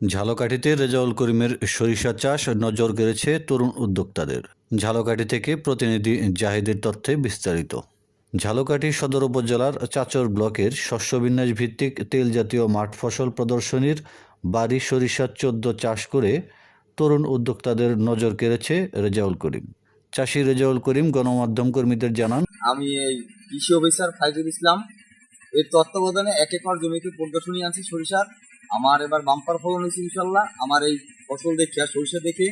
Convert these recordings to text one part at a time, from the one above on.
ঝালকাঠিতে রেজাউল করিমের সরিষা চাষ নজর কেড়েছে তরুণ উদ্যোক্তাদের। ঝালকাঠি থেকে প্রতিনিধি জাহিদের তথ্যে বিস্তারিত। ঝালকাঠি সদর উপজেলার চাচর ব্লকের শস্য বিন্যাস ভিত্তিক তেল জাতীয় মাঠ ফসল প্রদর্শনীর বাড়ি সরিষা চোদ্দ চাষ করে তরুণ উদ্যোক্তাদের নজর কেড়েছে রেজাউল করিম। চাষি রেজাউল করিম, গণমাধ্যম কর্মীদের জানান, আমি এই কৃষি অফিসার ফাইজুল ইসলাম। এর তত্ত্বাবধানে এক একর জমিতে প্রদর্শনী আনছি সরিষার। আমার এবার বাম্পার ফলন হয়েছে ইনশাল্লাহ। আমার এই ফসল দেখে আর সরিষা দেখে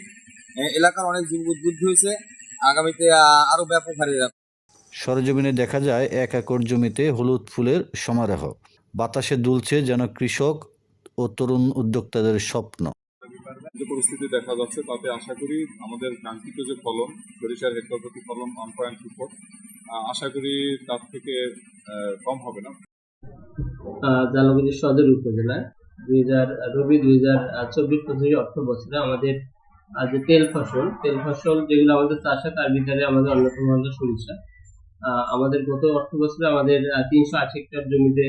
এলাকার অনেক যুবক উদ্বুদ্ধ হয়েছে। আগামীতে আহ, আরও ব্যাপক হারে সরজমিনে দেখা যায় এক একর জমিতে হলুদ ফুলের সমারোহ। বাতাসে দুলছে যেন কৃষক ও তরুণ উদ্যোক্তাদের স্বপ্ন। যে পরিস্থিতি দেখা যাচ্ছে তাতে আশা করি আমাদের কাঙ্ক্ষিত যে ফলন সরিষার হেক্টর প্রতি ফলন ওয়ান পয়েন্ট টু ফোর আশা করি তার থেকে আহ, কম হবে না। আহ, সদর উপজেলায় রবি হাজার চব্বিশ আমাদের যে তেল ফসল। তেল ফসল যেগুলো আমাদের চাষ হয় তার ভিতরে আমাদের অন্যতম সরিষা। আমাদের গত অর্থ বছরে আমাদের তিনশো আশি হেক্টর জমিতে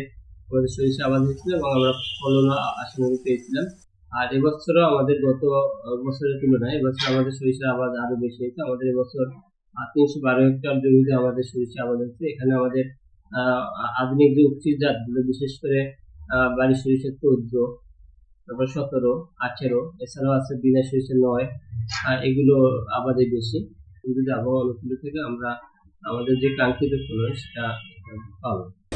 আমাদের সরিষা আবাদ হয়েছিল এবং আমরা ফলনও আশানুরূপ পেয়েছিলাম। আর এবছরও আমাদের গত বছরের তুলনায় এবছর আমাদের সরিষা আবাদ আরও বেশি হয়েছে। আমাদের এবছর তিনশো বারো হেক্টর জমিতে আমাদের সরিষা আবাদ হয়েছে। এখানে আমাদের আধুনিক যে উচ্চ জাতগুলো, বিশেষ করে বাড়ি সরিষা চোদ্দ, তারপর সতেরো, আঠেরো, এছাড়াও আছে বিনা সরিষা নয়, আর এগুলো আবাদে বেশি। কিন্তু যে আবহাওয়া অনুকূল থেকে, আমরা আমাদের যে কাঙ্ক্ষিত ফলন, সেটা পাবো।